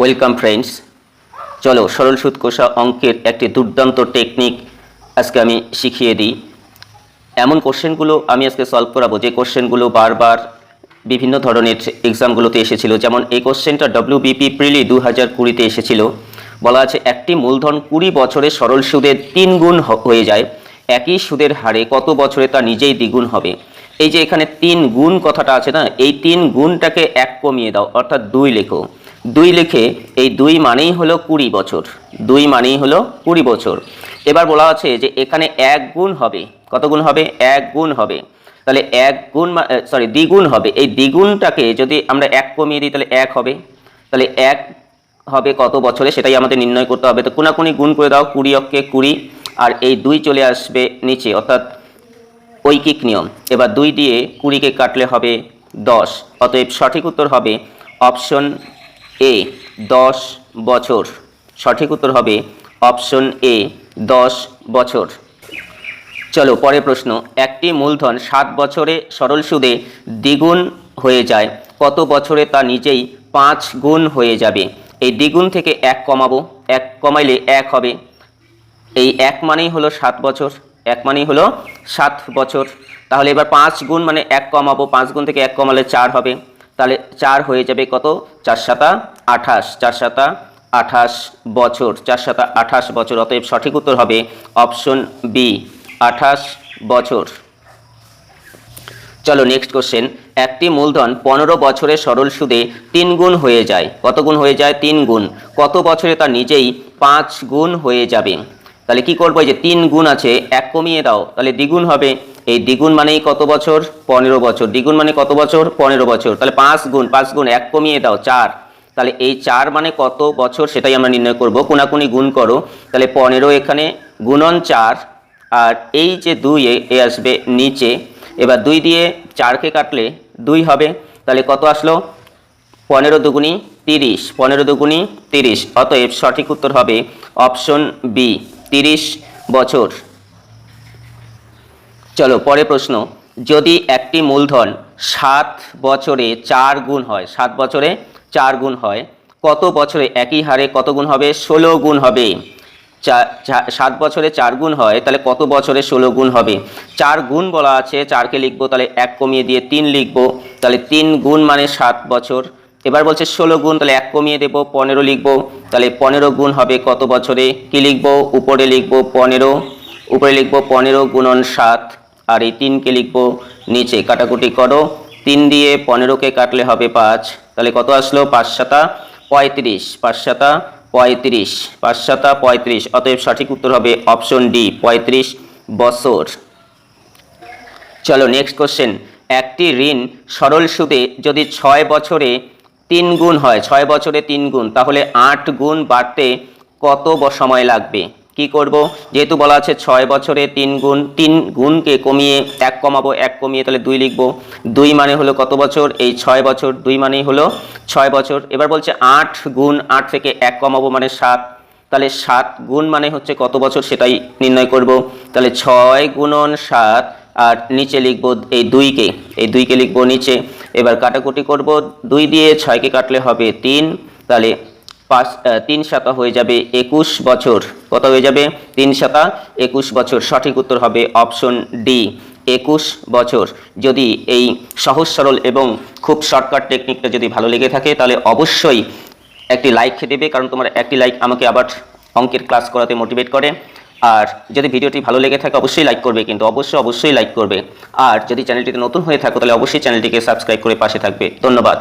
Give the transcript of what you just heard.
Welcome friends চলো, সরল সুদ কোষা অঙ্কের একটি দুর্দান্ত টেকনিক আজকে আমি শিখিয়ে দিই। এমন কোশ্চেনগুলো আমি আজকে সলভ করাবো। যে কোশ্চেনগুলো বারবার বিভিন্ন ধরনের এক্সামগুলোতে এসেছিল, যেমন এই কোশ্চেনটা ডব্লিউবিপি প্রিলি দু হাজার কুড়িতে এসেছিল। বলা আছে, একটি মূলধন কুড়ি বছরে সরল সুদের তিন গুণ হয়ে যায়। একই সুদের হারে কত বছরে তা নিজেই দ্বিগুণ হবে? এই যে এখানে তিন গুণ কথাটা আছে না, এই তিন গুণটাকে এক কমিয়ে দাও, অর্থাৎ দুই লেখো। দুই লিখে, এই দুই মানেই হলো কুড়ি বছর। দুই মানেই হলো কুড়ি বছর। এবার বলা আছে যে এখানে এক গুণ হবে। কত গুণ হবে? এক গুণ হবে। তাহলে এক গুণ সরি দ্বিগুণ হবে। এই দ্বিগুণটাকে যদি আমরা এক কমিয়ে দিই, তাহলে এক হবে। তাহলে এক হবে কত বছরে? সেটাই আমাদের নির্ণয় করতে হবে। তো কোনাকুনি গুণ করে দাও, কুড়ি অক্ষে কুড়ি। আর এই দুই চলে আসবে নিচে, অর্থাৎ ঐকিক নিয়ম। এবার দুই দিয়ে কুড়িকে কাটলে হবে দশ। অতএব সঠিক উত্তর হবে অপশন এ, দশ বছর। সঠিক উত্তর হবে অপশন এ, দশ বছর। চলো, পরের প্রশ্ন। একটি মূলধন সাত বছরে সরল সুদে দ্বিগুণ হয়ে যায়। কত বছরে তা নিজেই পাঁচ গুণ হয়ে যাবে? এই দ্বিগুণ থেকে এক কমাবো। এক কমাইলে এক হবে। এই এক মানেই হলো সাত বছর। এক মানেই হলো সাত বছর। তাহলে এবার পাঁচ গুণ মানে এক কমাবো। পাঁচ গুণ থেকে এক কমালে চার হবে। তাহলে চার হয়ে যাবে কত? চার সাতা আঠাশ। চার সাতা আঠাশ বছর। চার সাতা আঠাশ বছর। অতএব সঠিক উত্তর হবে অপশন বি, আঠাশ বছর। চলো নেক্সট কোশ্চেন একটি মূলধন পনেরো বছরে সরল সুদে তিন গুণ হয়ে যায়। কত গুণ হয়ে যায়? তিন গুণ। কত বছরে তা নিজেই পাঁচ গুণ হয়ে যাবে? তাহলে কি করব? যে তিন গুণ আছে, এক কমিয়ে দাও। তাহলে দ্বিগুণ হবে এই দ্বিগুণ মানেই কত বছর? পনেরো বছর। দ্বিগুণ মানে কত বছর? পনেরো বছর। তাহলে পাঁচ গুণ পাঁচ গুণ, এক কমিয়ে দাও, চার। তাহলে এই চার মানে কত বছর সেটাই আমরা নির্ণয় করব। কোনাকুনি গুণ করো। তাহলে পনেরো এখানে, গুণন চার, আর এই যে দুই এ আসবে নিচে। এবার দুই দিয়ে চারকে কাটলে দুই হবে। তাহলে কত আসলো? পনেরো দুগুণি তিরিশ। পনেরো দুগুণি তিরিশ। অতএব সঠিক উত্তর হবে অপশন বি, তিরিশ বছর। চলো পরে প্রশ্ন। যদি একটি মূলধন সাত বছরে চার গুণ হয়, সাত বছরে চার গুণ হয়, কত বছরে একই হারে কত গুণ হবে? ষোলো গুণ হবে। সাত বছরে চার গুণ হয়, তাহলে কত বছরে ষোলো গুণ হবে? চার গুণ বলা আছে, চারকে লিখব, তাহলে এক কমিয়ে দিয়ে তিন লিখব, তাহলে তিন গুণ মানে সাত বছর। এবার বলছে ষোলো গুণ, তাহলে এক কমিয়ে দেবো, পনেরো লিখব, তাহলে পনেরো গুণ হবে কত বছরে? কি লিখব? উপরে লিখব পনেরো, উপরে লিখব পনেরো গুণন সাত। আর এই তিনকে লিখব নিচে। কাটাকুটি করো। তিন দিয়ে পনেরোকে কাটলে হবে পাঁচ। তাহলে কত আসলো? পাঁচ পঁয়ত্রিশ। পাঁচ পঁয়ত্রিশ। পাঁচ পঁয়ত্রিশ। অতএব সঠিক উত্তর হবে অপশন ডি, পঁয়ত্রিশ বছর। চলো নেক্সট কোশ্চেন একটি ঋণ সরল সুদে যদি ছয় বছরে তিন গুণ হয়, ছয় বছরে তিন গুণ, তাহলে আট গুণ বাড়তে কত সময় লাগবে? কি করব? যেহেতু বলা আছে ছয় বছরে তিন গুণ, তিন গুণকে কমিয়ে এক কমাবো, এক কমিয়ে তাহলে দুই লিখব। দুই মানে হলো কত বছর? এই ছয় বছর দুই মানেই হলো ছয় বছর। এবার বলছে আট গুণ আট থেকে এক কমাবো মানে সাত। তাহলে সাত গুণ মানে হচ্ছে কত বছর সেটাই নির্ণয় করব। তাহলে ছয় গুণন সাত, আর নিচে লিখব এই দুইকে। এই দুইকে লিখব নিচে। এবার কাটাকুটি করব। দুই দিয়ে ছয়কে কাটলে হবে তিন। তাহলে পাঁচ তিন সাতা হয়ে যাবে একুশ বছর। কত হয়ে যাবে? তিন সাতা একুশ বছর। সঠিক উত্তর হবে অপশন ডি, একুশ বছর। যদি এই সহজ, সরল এবং খুব শর্টকাট টেকনিকটা যদি ভালো লেগে থাকে, তাহলে অবশ্যই একটি লাইক দেবে, কারণ তোমার একটি লাইক আমাকে আবার অঙ্কের ক্লাস করাতে মোটিভেট করে। আর যদি ভিডিওটি ভালো লেগে থাকে, অবশ্যই লাইক করবে, কিন্তু অবশ্যই অবশ্যই লাইক করবে। আর যদি চ্যানেলটিতে নতুন হয়ে থাকো, তাহলে অবশ্যই চ্যানেলটিকে সাবস্ক্রাইব করে পাশে থাকবে। ধন্যবাদ।